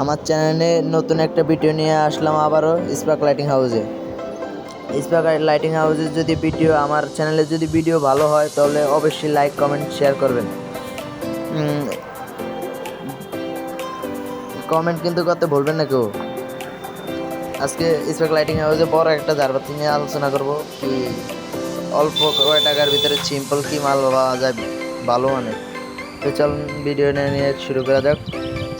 আমার চ্যানেলে নতুন একটা ভিডিও নিয়ে আসলাম আবারও স্পার্ক লাইটিং হাউসে স্পার্ক লাইটিং হাউসের যদি ভিডিও আমার চ্যানেলে যদি ভিডিও ভালো হয়, তাহলে অবশ্যই লাইক কমেন্ট শেয়ার করবেন। কমেন্ট কিন্তু করতে ভুলবেন না কেউ। আজকে স্পার্ক লাইটিং হাউসে বড় একটা জারবাতি নিয়ে আলোচনা করব কি অল্প কয় টাকার ভিতরে সিম্পল কি মাল পাওয়া যায় ভালো মানে তো চলুন ভিডিও নিয়ে শুরু করা যাক।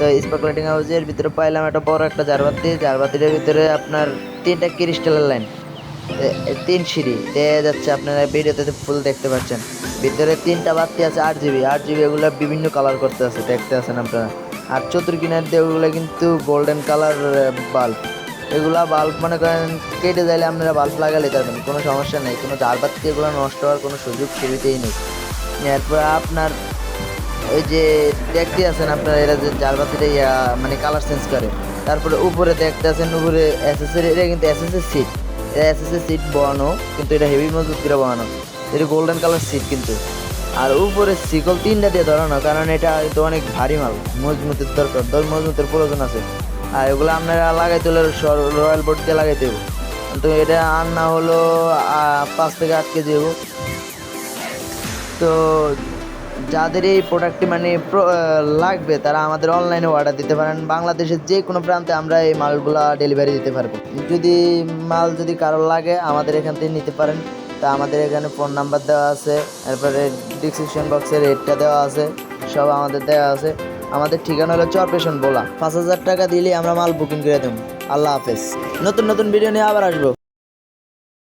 তো স্পার্ক লাইটিং হাউসের ভিতরে পাইলাম একটা বড় একটা জারবাতি। জারবাতিটার ভিতরে আপনার তিনটা ক্রিস্টালের লাইন তিন সিঁড়ি। দেখা যাচ্ছে আপনারা ভিডিওতে ফুল দেখতে পাচ্ছেন। ভিতরে তিনটা বাতি আছে আট জিবি আট জিবি এগুলো বিভিন্ন কালার করতে আছে, দেখতে আছেন আপনারা। আর চতুর্কিনার দিয়ে ওগুলো কিন্তু গোল্ডেন কালার বাল্ব এগুলা বাল্ব মনে করেন কেটে যাইলে আপনারা বাল্ব লাগালে পারবেন কোনো সমস্যা নেই। কোনো জারবাতি এগুলো নষ্ট হওয়ার কোনো সুযোগ সুবিধেই নেই। এরপর আপনার ওই যে দেখতে আছেন আপনারা, এরা যে জারবাতিটা ইয়া মানে কালার চেঞ্জ করে। তারপরে উপরে দেখতে আছেন, উপরে এসএসের এটা কিন্তু এসএসের সিট এটা এসএসের সিট বানানো কিন্তু এটা হেভি মজবুত করে বানানো এটা গোল্ডেন কালার সিট কিন্তু। আর উপরে শিকল তিনটা দিয়ে ধরানো, কারণ এটা তো অনেক ভারী মাল। মজবুতের দরকার দর মজবুতের প্রয়োজন আছে। আর এগুলো আপনারা লাগাইতে হলে রয়্যাল বোর্ড দিয়ে লাগাইতে হবে। তো এটা আর না হলো পাঁচ থেকে আট কেজি হব। তো যাদের এই প্রোডাক্টটি মানে লাগবে, তারা আমাদের অনলাইনে অর্ডার দিতে পারেন। বাংলাদেশের যে কোনো প্রান্তে আমরা এই মালগুলা ডেলিভারি দিতে পারব। যদি মাল যদি কারোর লাগে, আমাদের এখান থেকে নিতে পারেন। তা আমাদের এখানে ফোন নাম্বার দেওয়া আছে তারপরে ডিসক্রিপশন বক্সে রেটটা দেওয়া আছে, সব আমাদের দেওয়া আছে। আমাদের ঠিকানা হলো চরপেশন বোলা। পাঁচ হাজার টাকা দিলে আমরা মাল বুকিং করে দেবো। আল্লাহ হাফেজ। নতুন নতুন ভিডিও নিয়ে আবার আসব।